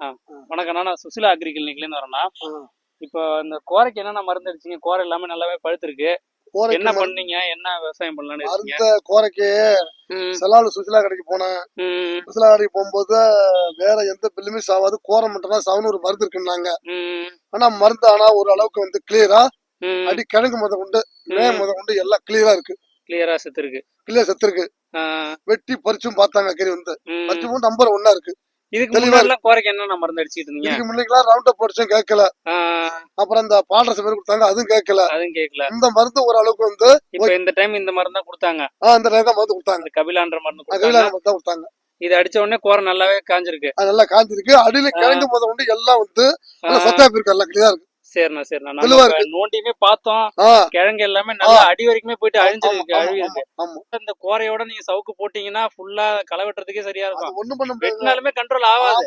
வணக்கம். நான் சுசிலா அக்ரி கிளினிக்லேருந்து வரேன்னா. இப்போ இந்த கோரைக்கு என்னென்ன மருந்து அடிச்சீங்க? கோரை எல்லாமே நல்லாவே பழுத்திருக்கு. என்ன பண்ணீங்க? என்ன விவசாயம் பண்ணலாம்னு இருக்கீங்க? அறுத்த கோரைக்கு செலாலு சுசிலா கடைக்கு போனேன். சுசிலா கடைக்கு போகும்போது வேற எந்த பில்லுமே சாவாது. கோரை மட்டும் தான் சாவுன்னு ஒரு மருந்து இருக்குன்னாங்க. ஆனா மருந்து ஆனா ஒரு அளவுக்கு வந்து கிளியரா. அடி கிழங்கு முத கொண்டு மே. முத கொண்டு எல்லாம் கிளியரா இருக்கு. கிளியரா செத்து இருக்கு கிளியர் செத்து இருக்கு வெட்டி பறிச்சும் பார்த்தாங்க கறி வந்து. ம். பறிச்சு போட்டு நம்பர் ஒன்னா இருக்கு. இதுக்கு முன்னாடி கோரைக்கு என்னென்ன மருந்து அடிச்சிட்டு இருந்தீங்க? இதுக்கு முன்னைக்கெல்லாம் ரவுண்ட் அப் கேட்கல. அப்புறம் இந்த பால்ரசம் பேர் கொடுத்தாங்க அதுவும் கேட்கல. அதுவும் கேட்கல. இந்த மருந்து ஒரு அளவுக்கு வந்து இப்போ இந்த டைம் இந்த மருந்து தான் கொடுத்தாங்க இந்த தான் மருந்து கொடுத்தாங்க. கபிலான்ற மருந்து கொடுத்தாங்க. மருந்து தான் கொடுத்தாங்க. இது அடிச்ச உடனே கோரை நல்லாவே காஞ்சிருக்கு. நல்லா காஞ்சிருக்கு. அடியில கிழங்கு முத கொண்டு எல்லாம் வந்து நல்லா சத்தா இருக்கு எல்லாம் கிளியரா இருக்கு. சரிண்ணா சரிண்ணா நம்ம நோண்டியுமே பார்த்தோம். கிழங்கு எல்லாமே நல்லா அடி வரைக்குமே போயிட்டு அழிஞ்சிருக்கு ஆமா, அழுவி ஆமா, இருக்கு ஆமா. இந்த கோரையோட நீங்க சவுக்கு போட்டீங்கன்னா ஃபுல்லா களை வெட்டுறதுக்கே சரியா இருக்கும். ஒண்ணும் பண்ண வெட்டினாலுமே கண்ட்ரோல் ஆகாது.